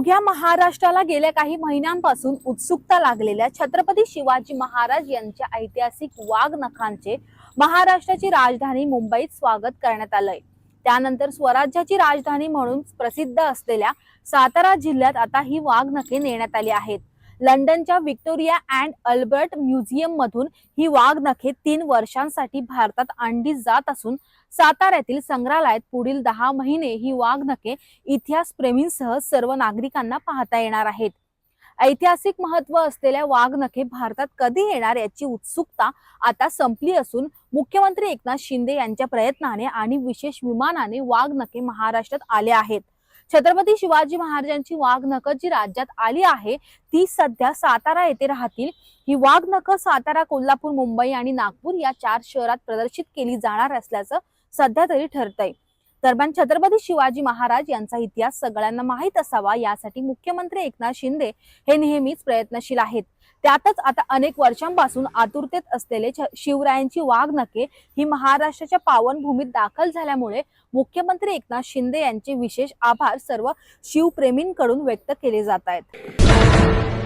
अवघ्या महाराष्ट्राला गेल्या काही महिन्यांपासून उत्सुकता लागलेल्या छत्रपती शिवाजी महाराज यांच्या ऐतिहासिक वाघ नखांचे महाराष्ट्राची राजधानी मुंबईत स्वागत करण्यात आलंय. त्यानंतर स्वराज्याची राजधानी म्हणून प्रसिद्ध असलेल्या सातारा जिल्ह्यात आता ही वाघ नखे नेण्यात आली आहेत. लंडनच्या व्हिक्टोरिया अँड अल्बर्ट म्युझियम मधून ही वाघ नखे तीन वर्षांसाठी भारतात आणली जात असून साताऱ्यातील संग्रहालयात पुढील दहा महिने ही वाघ नखे इतिहास प्रेमींसह सर्व नागरिकांना पाहता येणार आहेत. ऐतिहासिक महत्त्व असलेल्या वाघ नखे भारतात कधी येणार याची उत्सुकता आता संपली असून मुख्यमंत्री एकनाथ शिंदे यांच्या प्रयत्नाने आणि विशेष विमानाने वाघ नखे महाराष्ट्रात आले आहेत. छत्रपती शिवाजी महाराजांची वाघ नख जी राज्यात आली आहे ती सध्या सातारा येथे राहतील. ही वाघ नख सातारा कोल्हापूर मुंबई आणि नागपूर या चार शहरात प्रदर्शित केली जाणार असल्याचं सध्या तरी ठरतंय. दरम्यान छत्रपती शिवाजी महाराज यांचा इतिहास सगळ्यांना माहीत असावा यासाठी मुख्यमंत्री एकनाथ शिंदे हे नेहमीच प्रयत्नशील आहेत. त्यातच आता अनेक वर्षांपासून आतुरतेत असलेले शिवरायांची वाघ नखे ही महाराष्ट्राच्या पावनभूमीत दाखल झाल्यामुळे मुख्यमंत्री एकनाथ शिंदे यांचे विशेष आभार सर्व शिवप्रेमींकडून व्यक्त केले जात आहेत.